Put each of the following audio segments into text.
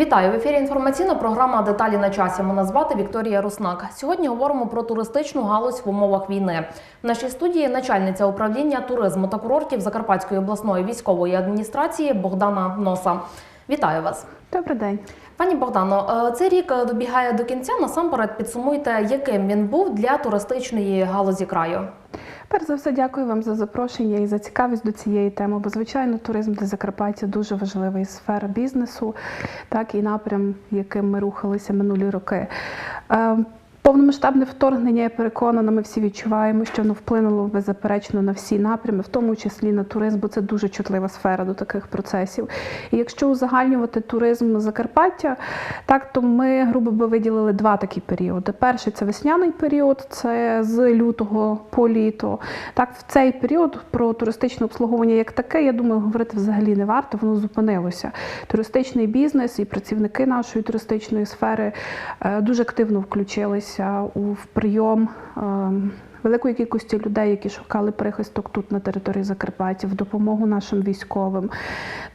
Вітаю в ефірі. Інформаційна програма Деталі на часі. Мене звати Вікторія Руснак. Сьогодні говоримо про туристичну галузь в умовах війни. В нашій студії начальниця управління туризму та курортів Закарпатської обласної військової адміністрації Богдана Носа. Вітаю вас. Добрий день. Пані Богдано, е, цей рік е, добігає до кінця. Насамперед підсумуйте, яким він був для туристичної галузі краю. Перш за все, дякую вам за запрошення і за цікавість до цієї теми. Бо, звичайно, туризм для Закарпаття дуже важлива і сфера бізнесу, так і напрям, яким ми рухалися минулі роки. Повномасштабне вторгнення, я переконана, ми всі відчуваємо, що воно вплинуло беззаперечно на всі напрями, в тому числі на туризм, бо це дуже чутлива сфера до таких процесів. І якщо узагальнювати туризм Закарпаття, так то ми грубо би виділили два такі періоди. Перший це весняний період, це з лютого по літо. Так, в цей період про туристичне обслуговування як таке, я думаю, говорити взагалі не варто, воно зупинилося. Туристичний бізнес і працівники нашої туристичної сфери е, дуже активно включилися у прийом. е, Великої кількості людей, які шукали прихисток тут на території Закарпаття, в допомогу нашим військовим,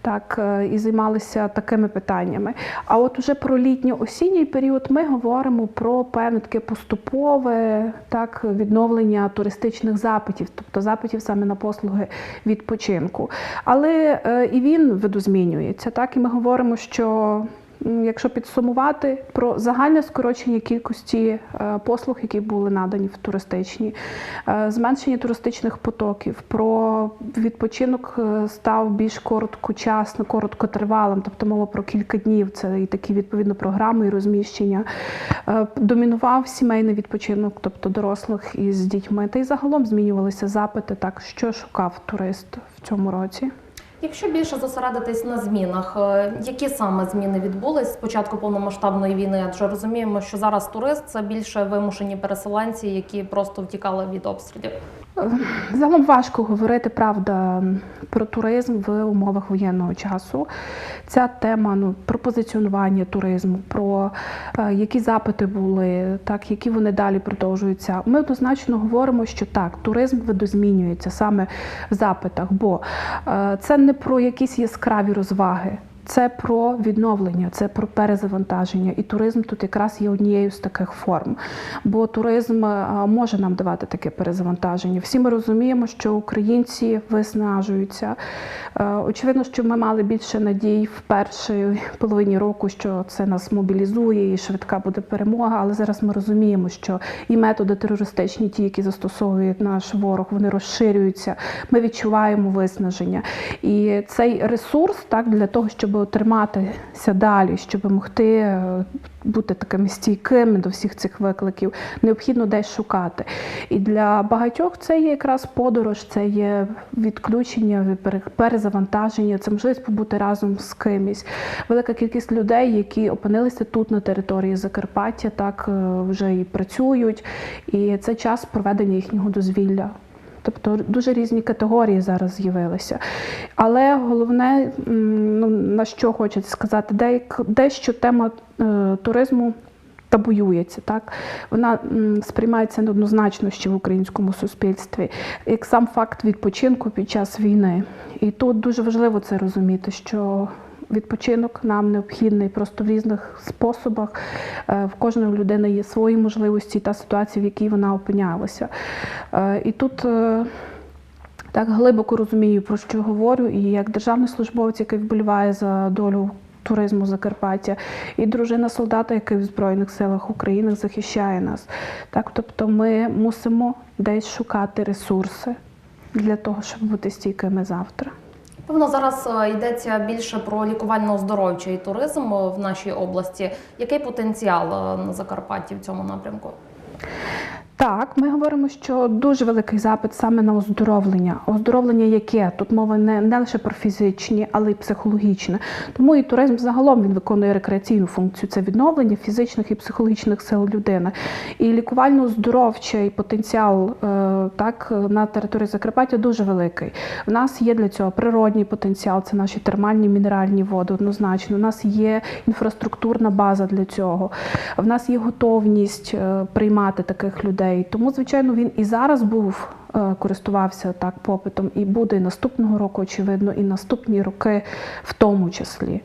так е, і займалися такими питаннями. А от уже про літньо-осінній період ми говоримо про певне таке поступове так відновлення туристичних запитів, тобто запитів саме на послуги відпочинку. Але е, і він видозмінюється. Так і ми говоримо, що Якщо підсумувати про загальне скорочення кількості е, послуг, які були надані в туристичній, е, зменшення туристичних потоків, про відпочинок е, став більш короткочасно, короткотривалим, тобто мова про кілька днів. Це і такі відповідно програми і розміщення. Домінував сімейний відпочинок, тобто дорослих із дітьми. Та й загалом змінювалися запити, так що шукав турист в цьому році. Якщо більше зосередитись на змінах, е, які саме зміни відбулись з початку повномасштабної війни? Адже розуміємо, що зараз турист це більше вимушені переселенці, які просто втікали від обстрілів. Загалом важко говорити правда про туризм в умовах воєнного часу. Ця тема ну, про позиціонування туризму, про е, які запити були, так які вони далі продовжуються. Ми однозначно говоримо, що так, туризм видозмінюється саме в запитах, бо е, це не про якісь яскраві розваги. Це про відновлення, це про перезавантаження. І туризм тут якраз є однією з таких форм. Бо туризм е, може нам давати таке перезавантаження. Всі ми розуміємо, що українці виснажуються. Е, Очевидно, що ми мали більше надій в першій половині року, що це нас мобілізує і швидка буде перемога. Але зараз ми розуміємо, що і методи терористичні, ті, які застосовує наш ворог, вони розширюються. Ми відчуваємо виснаження. І цей ресурс так для того, щоб триматися далі, щоб могти е, бути такими стійкими до всіх цих викликів, необхідно десь шукати. І для багатьох це є якраз подорож, це є відключення, пере- перезавантаження, це можливість побути разом з кимось. Велика кількість людей, які опинилися тут на території Закарпаття, так е, вже і працюють, і це час проведення їхнього дозвілля. Тобто дуже різні категорії зараз з'явилися. Але головне, ну, на що хочеться сказати, дещо тема е, туризму табуюється. Так? Вона сприймається неоднозначно ще в українському суспільстві, як сам факт відпочинку під час війни. І тут дуже важливо це розуміти, що Відпочинок нам необхідний просто в різних способах. Е, В кожної людини є свої можливості та ситуація, в якій вона опинялася. Е, І тут е, так глибоко розумію, про що говорю, і як державний службовець, який вболіває за долю туризму Закарпаття, і дружина солдата, який в Збройних силах України захищає нас. Так, тобто ми мусимо десь шукати ресурси для того, щоб бути стійкими завтра. Певно, зараз е, йдеться більше про лікувально-оздоровчий туризм е, в нашій області. Який потенціал е, на Закарпатті в цьому напрямку? Так, ми говоримо, що дуже великий запит саме на оздоровлення. Оздоровлення яке? Тут мова не, не лише про фізичні, але й психологічне. Тому і туризм загалом він виконує рекреаційну функцію. Це відновлення фізичних і психологічних сил людини. І лікувально-оздоровчий потенціал е, так, на території Закарпаття дуже великий. У нас є для цього природній потенціал, це наші термальні мінеральні води, однозначно. У нас є інфраструктурна база для цього. В нас є готовність е, приймати таких людей. Тому, звичайно, він і зараз був е, користувався так попитом, і буде і наступного року, очевидно, і наступні роки в тому числі.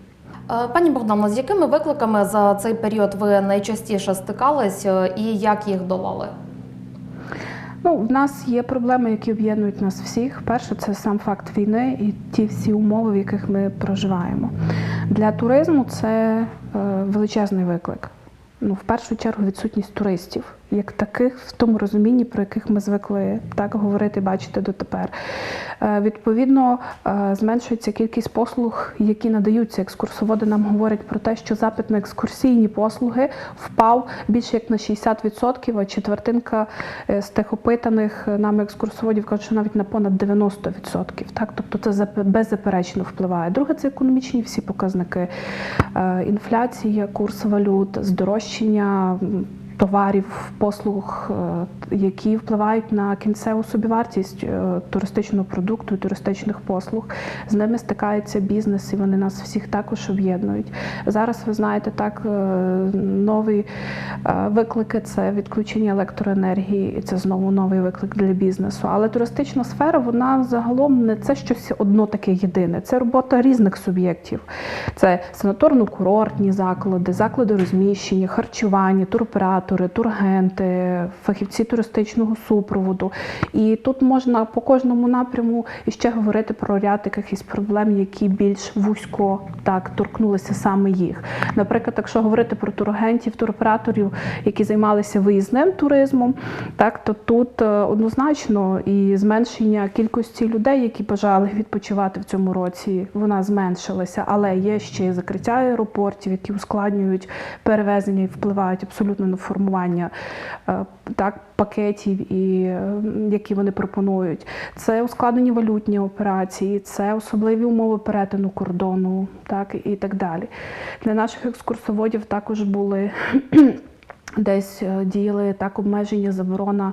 Е, Пані Богдано, з якими викликами за цей період ви найчастіше стикались е, і як їх долали? Ну, в нас є проблеми, які об'єднують нас всіх. Перше, це сам факт війни і ті всі умови, в яких ми проживаємо. Для туризму це величезний виклик. Ну, в першу чергу, відсутність туристів, як таких, в тому розумінні, про яких ми звикли так говорити, бачити дотепер. Е, відповідно, е, зменшується кількість послуг, які надаються. Екскурсоводи нам говорять про те, що запит на екскурсійні послуги впав більше як на 60%, а четвертинка е, з тих опитаних нами екскурсоводів кажуть, що навіть на понад 90%. Так? Тобто це зап- беззаперечно впливає. Друге, це економічні всі показники. Інфляція, курс валют, здорожчання. Товарів, послуг, е, які впливають на кінцеву собівартість е, туристичного продукту туристичних послуг. З ними стикається бізнес, і вони нас всіх також об'єднують. Зараз ви знаєте, так е, нові виклики це відключення електроенергії, і це знову новий виклик для бізнесу. Але туристична сфера вона загалом не це щось одно таке єдине. Це робота різних суб'єктів. Це санаторно-курортні заклади, заклади розміщення, харчування, туроператори, турагенти, фахівці туристичного супроводу. І тут можна по кожному напряму іще говорити про ряд якихось проблем, які більш вузько так торкнулися саме їх. Наприклад, якщо говорити про турагентів, туроператорів, які займалися виїзним туризмом, так то тут е, однозначно і зменшення кількості людей, які бажали відпочивати в цьому році, вона зменшилася, але є ще закриття аеропортів, які ускладнюють перевезення і впливають абсолютно на формування е, так пакетів, і е, які вони пропонують. Це ускладнені валютні операції, це особливі умови перетину кордону, так і так далі. Для наших екскурсоводів також були. Десь е, діяли так обмеження, заборона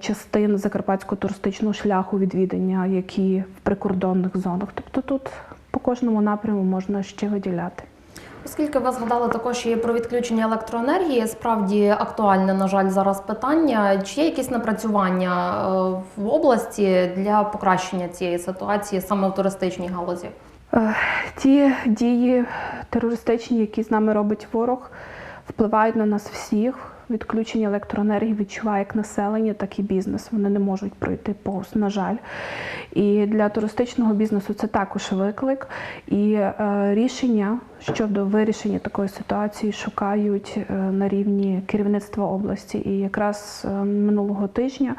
частин закарпатського туристичного шляху відвідання, які в прикордонних зонах. Тобто тут по кожному напряму можна ще виділяти. Оскільки ви згадали також і про відключення електроенергії, справді актуальне, на жаль, зараз питання. Чи є якісь напрацювання е, в області для покращення цієї ситуації саме в туристичній галузі? Е, Ті дії терористичні, які з нами робить ворог, впливають на нас всіх. Відключення електроенергії відчуває як населення, так і бізнес. Вони не можуть пройти повз, на жаль. І для туристичного бізнесу це також виклик. І е, рішення щодо вирішення такої ситуації шукають е, на рівні керівництва області. І якраз е, минулого тижня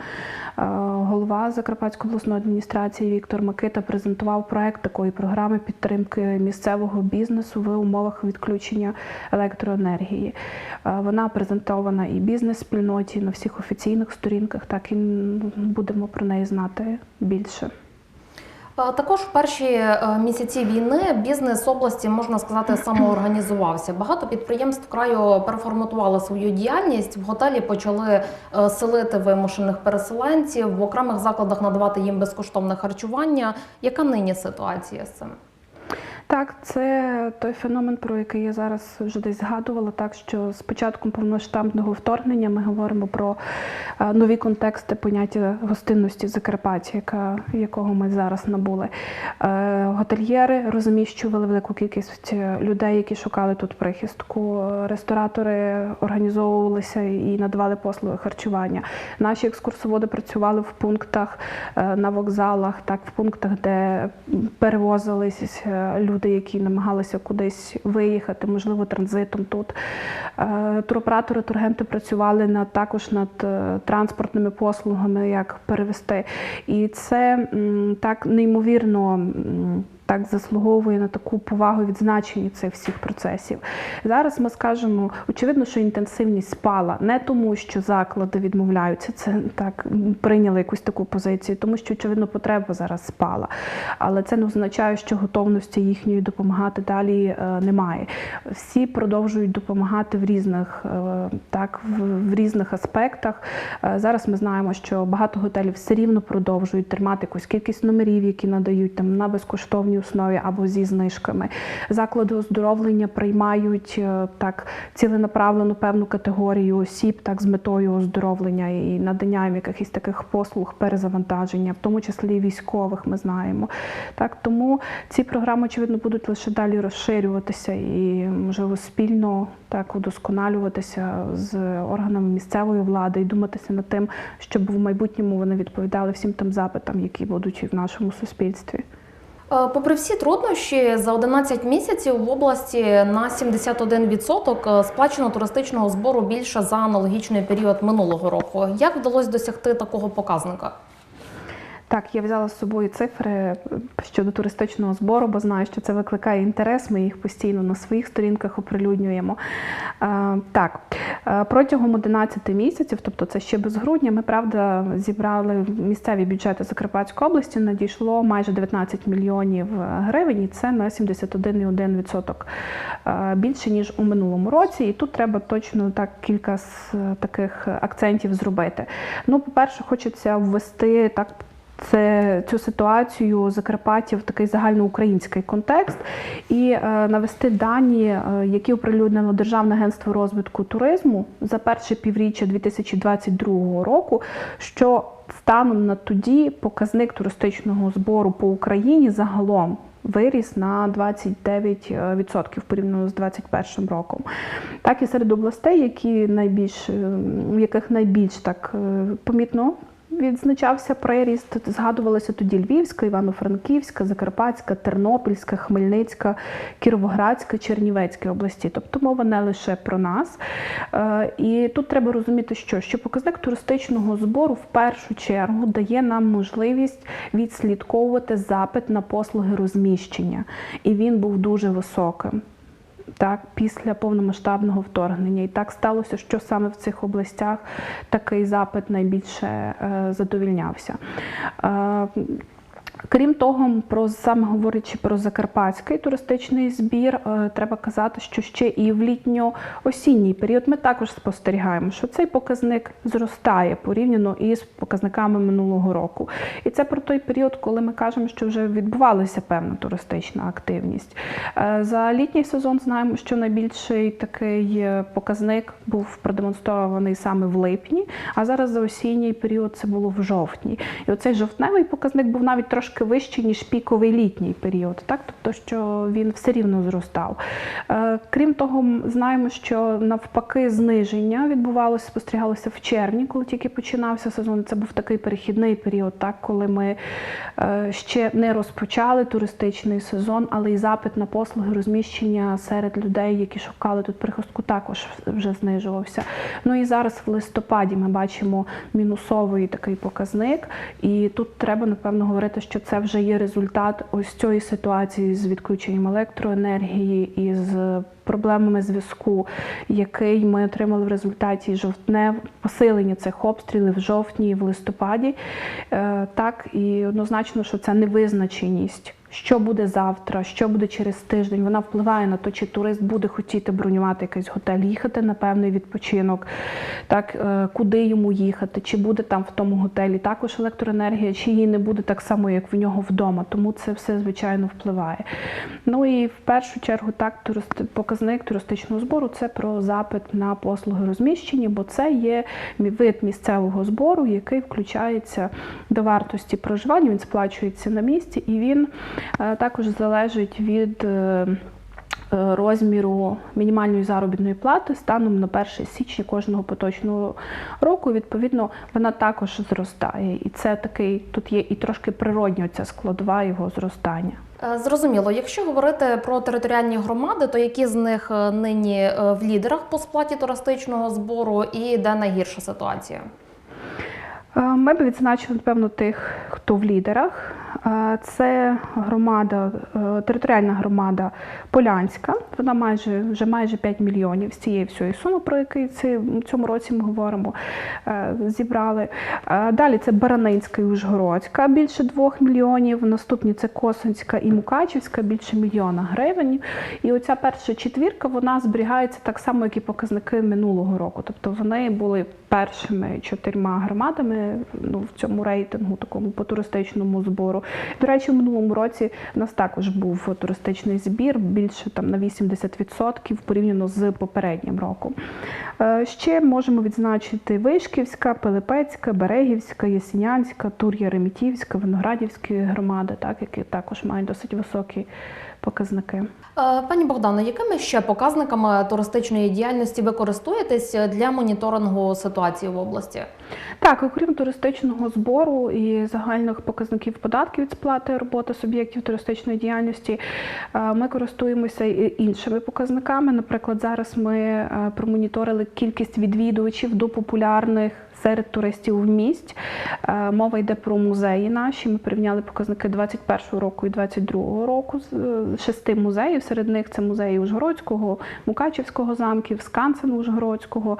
е, голова Закарпатської обласної адміністрації Віктор Микита презентував проект такої програми підтримки місцевого бізнесу в умовах відключення електроенергії. Вона презентована і бізнес-спільноті на всіх офіційних сторінках, так і будемо про неї знати більше. Також в перші е, місяці війни бізнес області можна сказати самоорганізувався. Багато підприємств краю переформатували свою діяльність. В готелі почали е, селити вимушених переселенців, в окремих закладах надавати їм безкоштовне харчування. Яка нині ситуація з цим? Так, це той феномен, про який я зараз вже десь згадувала. Так що з початком повноштабного вторгнення ми говоримо про е, нові контексти поняття гостинності Закарпаття, яка якого ми зараз набули. Е, Готельєри розміщували велику кількість людей, які шукали тут прихистку. Е, Ресторатори організовувалися і надавали послуги харчування. Наші екскурсоводи працювали в пунктах е, на вокзалах, так в пунктах, де перевозились е, люди, які намагалися кудись виїхати, можливо, транзитом тут. Е, Туроператори, тургенти працювали над також над е, транспортними послугами, як перевести. І це так неймовірно. Так заслуговує на таку повагу відзначення цих всіх процесів. Зараз ми скажемо, очевидно, що інтенсивність спала не тому, що заклади відмовляються, це так прийняли якусь таку позицію, тому що очевидно потреба зараз спала. Але це не означає, що готовності їхньої допомагати далі е, немає. Всі продовжують допомагати в різних е, так в, в різних аспектах. Е, Зараз ми знаємо, що багато готелів все рівно продовжують тримати якусь кількість номерів, які надають там на безкоштовні основі або зі знижками. Заклади оздоровлення приймають е, так ціленаправлену певну категорію осіб, так з метою оздоровлення і надання їм якихось таких послуг перезавантаження, в тому числі військових, ми знаємо. Так тому ці програми очевидно будуть лише далі розширюватися і можливо спільно так удосконалюватися з органами місцевої влади і думатися над тим, щоб в майбутньому вони відповідали всім тим запитам, які будуть і в нашому суспільстві. Е, Попри всі труднощі, за 11 місяців в області на 71% сплачено туристичного збору більше за аналогічний період минулого року. Як вдалося досягти такого показника? Так, я взяла з собою цифри е, щодо туристичного збору, бо знаю, що це викликає інтерес. Ми їх постійно на своїх сторінках оприлюднюємо. Е, Так, е, протягом 11 місяців, тобто це ще без грудня, ми правда зібрали місцеві бюджети Закарпатської області. Надійшло майже 19 мільйонів гривень, і це на 71,1% е, більше ніж у минулому році. І тут треба точно так кілька з таких акцентів зробити. Ну, по-перше, хочеться ввести так це цю ситуацію Закарпаття в такий загальноукраїнський контекст і е, навести дані, е, які оприлюднено Державне агентство розвитку туризму за перше півріччя 2022 року, що станом на тоді показник туристичного збору по Україні загалом. Виріс на 29% порівняно з 2021 роком. Так і серед областей, які найбільш, в яких найбільш так е, помітно Відзначався приріст, згадувалися тоді Львівська, Івано-Франківська, Закарпатська, Тернопільська, Хмельницька, Кіровоградська, Чернівецька області. Тобто мова не лише про нас. Е, І тут треба розуміти, що, що показник туристичного збору в першу чергу дає нам можливість відслідковувати запит на послуги розміщення. І він був дуже високим так, після повномасштабного вторгнення. І так сталося, що саме в цих областях такий запит найбільше е, задовільнявся. Крім того, про саме говорячи про закарпатський туристичний збір, е, треба казати, що ще і в літньо-осінній період ми також спостерігаємо, що цей показник зростає порівняно із показниками минулого року. І це про той період, коли ми кажемо, що вже відбувалася певна туристична активність. Е, За літній сезон знаємо, що найбільший такий е, показник був продемонстрований саме в липні, а зараз за осінній період це було в жовтні. І оцей жовтневий показник був навіть трошки вищий, ніж піковий літній період, так? тобто, що він все рівно зростав. Е, Крім того, знаємо, що навпаки зниження відбувалося, спостерігалося в червні, коли тільки починався сезон. Це був такий перехідний період, так, коли ми е, ще не розпочали туристичний сезон, але і запит на послуги розміщення серед людей, які шукали тут прихистку, також вже знижувався. Ну і зараз в листопаді ми бачимо мінусовий такий показник, і тут треба напевно говорити, що це вже є результат ось цієї ситуації з відключенням електроенергії і з проблемами зв'язку, який ми отримали в результаті жовтнев посилення цих обстрілів в жовтні в листопаді. Е, Так і однозначно, що це невизначеність. Що буде завтра, що буде через тиждень, вона впливає на те, чи турист буде хотіти бронювати якийсь готель, їхати на певний відпочинок, так е, куди йому їхати, чи буде там в тому готелі також електроенергія, чи її не буде так само, як в нього вдома. Тому це все звичайно впливає. Ну і в першу чергу так показник туристичного збору це про запит на послуги розміщення, бо це є вид місцевого збору, який включається до вартості проживання. Він сплачується на місці, і він також залежить від. е, е, Розміру мінімальної заробітної плати станом на 1 січня кожного поточного року, відповідно, вона також зростає. І це такий тут є і трошки природньо ця складова його зростання. Е, Зрозуміло, якщо говорити про територіальні громади, то які з них е, нині е, в лідерах по сплаті туристичного збору і де найгірша ситуація? Е, Ми б відзначили, напевно, тих, хто в лідерах. Це громада, е, територіальна громада Полянська. Вона майже вже майже 5 мільйонів з цієї всієї суми, про ці- в цьому році ми говоримо, е, зібрали. Е, Далі це Баранинська і Ужгородська більше 2 мільйонів. Наступні це Косинська і Мукачівська більше мільйона гривень. І оця перша четвірка вона зберігається так само, як і показники минулого року. Тобто вони були першими чотирма громадами ну, в цьому рейтингу, такому по туристичному збору. До речі, в минулому році у нас також був туристичний збір більше там на 80% порівняно з попереднім роком. Е, Ще можемо відзначити Вишківська, Пилипецька, Берегівська, Ясінянська, Тур'я Ремітівська, Виноградівські громади, так, які також мають досить високі показники. Е, Пані Богдано, якими ще показниками туристичної діяльності ви користуєтесь для моніторингу ситуації в області? Так, окрім туристичного збору і загальних показників податків від сплати роботи суб'єктів туристичної діяльності, е, ми користуємося і іншими показниками. Наприклад, зараз ми е, промоніторили кількість відвідувачів до популярних. Серед туристів в місті Е, мова йде про музеї наші. Ми порівняли показники 21 року і 22 року з е, шести музеїв. Серед них це музеї Ужгородського, Мукачівського замків, Скансену Ужгородського,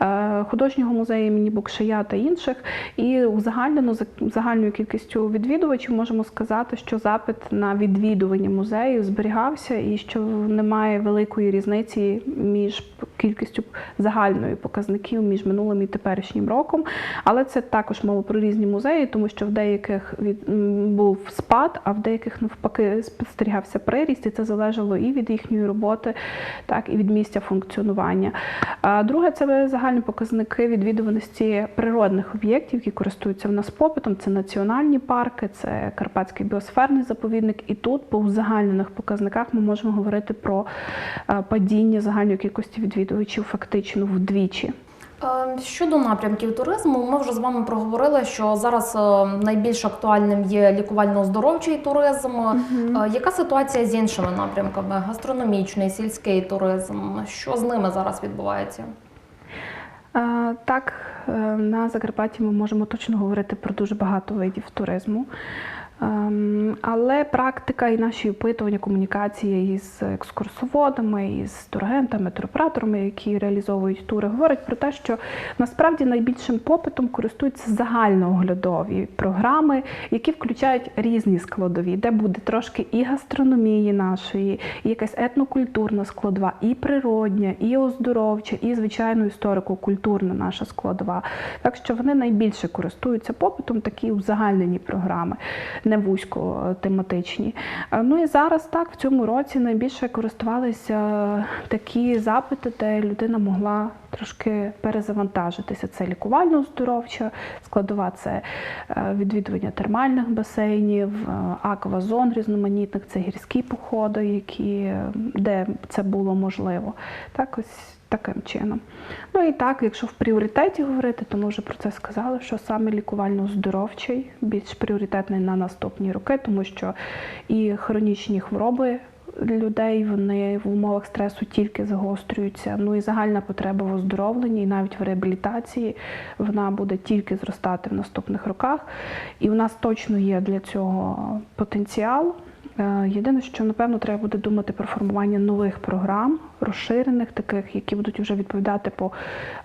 е, художнього музею імені Букшия та інших. І узагальнено за загальною кількістю відвідувачів можемо сказати, що запит на відвідування музеїв зберігався і що немає великої різниці між кількістю загальної показників між минулим і теперішнім роком. Але це також мова про різні музеї, тому що в деяких був спад, а в деяких навпаки спостерігався приріст, і це залежало і від їхньої роботи, так і від місця функціонування. А друге, це загальні показники відвідуваності природних об'єктів, які користуються в нас попитом. Це національні парки, це Карпатський біосферний заповідник. І тут по узагальнених показниках ми можемо говорити про падіння загальної кількості відвідувачів фактично вдвічі. Е, Щодо напрямків туризму, ми вже з вами проговорили, що зараз е, найбільш актуальним є лікувально-оздоровчий туризм. Е, Яка ситуація з іншими напрямками? Гастрономічний, сільський туризм? Що з ними зараз відбувається? Так, на Закарпатті ми можемо точно говорити про дуже багато видів туризму. Ем, Але практика і наші опитування, комунікації із екскурсоводами, із турагентами, туроператорами, які реалізовують тури, говорять про те, що насправді найбільшим попитом користуються загальнооглядові програми, які включають різні складові, де буде трошки і гастрономії нашої, і якась етнокультурна складова, і природня, і оздоровча, і звичайно історико-культурна наша складова. Так що вони найбільше користуються попитом, такі узагальнені програми, не вузько е, тематичні. Е, Ну і зараз так в цьому році найбільше користувалися такі запити, де людина могла трошки перезавантажитися. Це лікувально-оздоровча складова, це е, відвідування термальних басейнів, е, аквазон різноманітних, це гірські походи, які, е, де це було можливо. Так ось таким чином. Ну і так, якщо в пріоритеті говорити, то ми вже про це сказали, що саме лікувально-оздоровчий більш пріоритетний на наступні роки, тому що і хронічні хвороби людей вони в умовах стресу тільки загострюються. Ну і загальна потреба в оздоровленні, і навіть в реабілітації, вона буде тільки зростати в наступних роках. І в нас точно є для цього потенціал. Е, Єдине, що напевно треба буде думати про формування нових програм, розширених, таких, які будуть вже відповідати по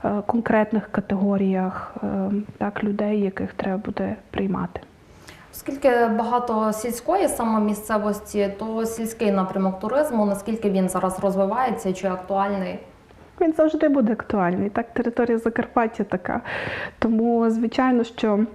е, конкретних категоріях е, так, людей, яких треба буде приймати. Оскільки багато сільської саме місцевості, то сільський напрямок туризму, наскільки він зараз розвивається чи актуальний? Він завжди буде актуальний. Так, територія Закарпаття така. Тому, звичайно, що.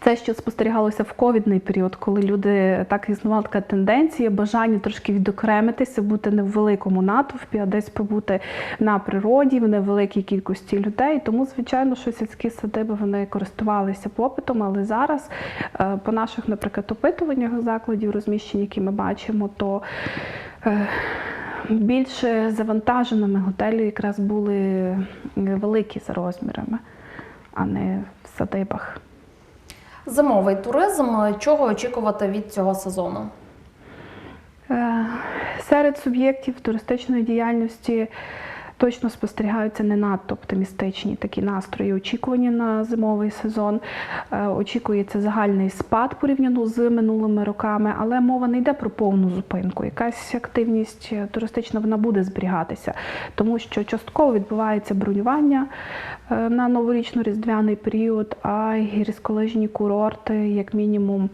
Це, що спостерігалося в ковідний період, коли люди так існувала така тенденція, бажання трошки відокремитися, бути не в великому натовпі, а десь побути на природі, в невеликій кількості людей. Тому, звичайно, що сільські садиби вони користувалися попитом, але зараз, е, по наших, наприклад, опитуваннях закладів розміщень, які ми бачимо, то е, більше завантаженими готелі якраз були великі за розмірами, а не в садибах. Зимовий туризм. Чого очікувати від цього сезону? Е, Серед суб'єктів туристичної діяльності точно спостерігаються не надто оптимістичні такі настрої. Очікування на зимовий сезон. Е, Очікується загальний спад порівняно з минулими роками, але мова не йде про повну зупинку. Якась активність е, туристична вона буде зберігатися, тому що частково відбувається бронювання е, на новорічно-різдвяний період, а гірськолижні курорти, як мінімум,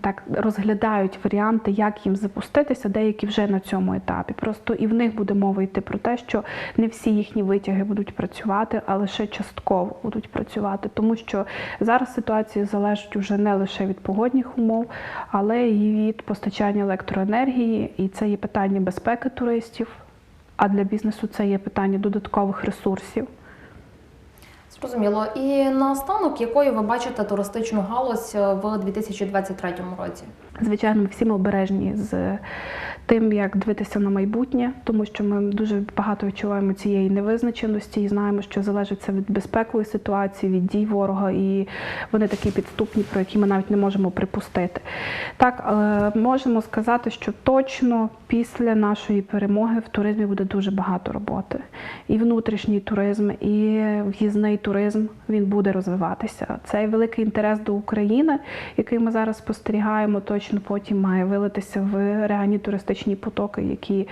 так розглядають варіанти, як їм запуститися, деякі вже на цьому етапі. Просто і в них буде мова йти про те, що не всі їхні витяги будуть працювати, а лише частково будуть працювати, тому що зараз ситуація залежить вже не лише від погодних умов, але і від постачання електроенергії, і це є питання безпеки туристів. А для бізнесу це є питання додаткових ресурсів. Зрозуміло. І наостанок, якою ви бачите туристичну галузь е, в 2023 році? Звичайно, ми всі ми обережні з тим, як дивитися на майбутнє, тому що ми дуже багато відчуваємо цієї невизначеності і знаємо, що залежить це від безпекової ситуації, від дій ворога, і вони такі підступні, про які ми навіть не можемо припустити. Так, але можемо сказати, що точно після нашої перемоги в туризмі буде дуже багато роботи. І внутрішній туризм, і в'їзний туризм він буде розвиватися. Цей великий інтерес до України, який ми зараз спостерігаємо, точно потім має вилитися в реальні туристичні потоки, які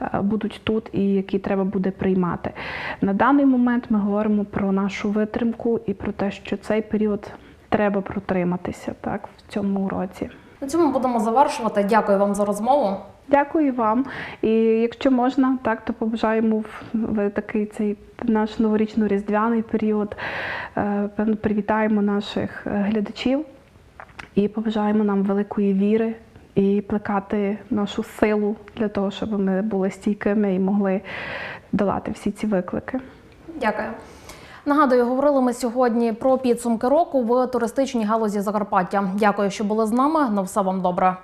е, будуть тут і які треба буде приймати. На даний момент ми говоримо про нашу витримку і про те, що цей період треба протриматися так в цьому році. На цьому будемо завершувати. Дякую вам за розмову. Дякую вам. І якщо можна, так то побажаємо в- такий цей наш новорічно-різдвяний період. е, Певно, привітаємо наших е, глядачів і побажаємо нам великої віри і плекати нашу силу для того, щоб ми були стійкими і могли долати всі ці виклики. Дякую. Нагадую, говорили ми сьогодні про підсумки року в туристичній галузі Закарпаття. Дякую, що були з нами. На все вам добре.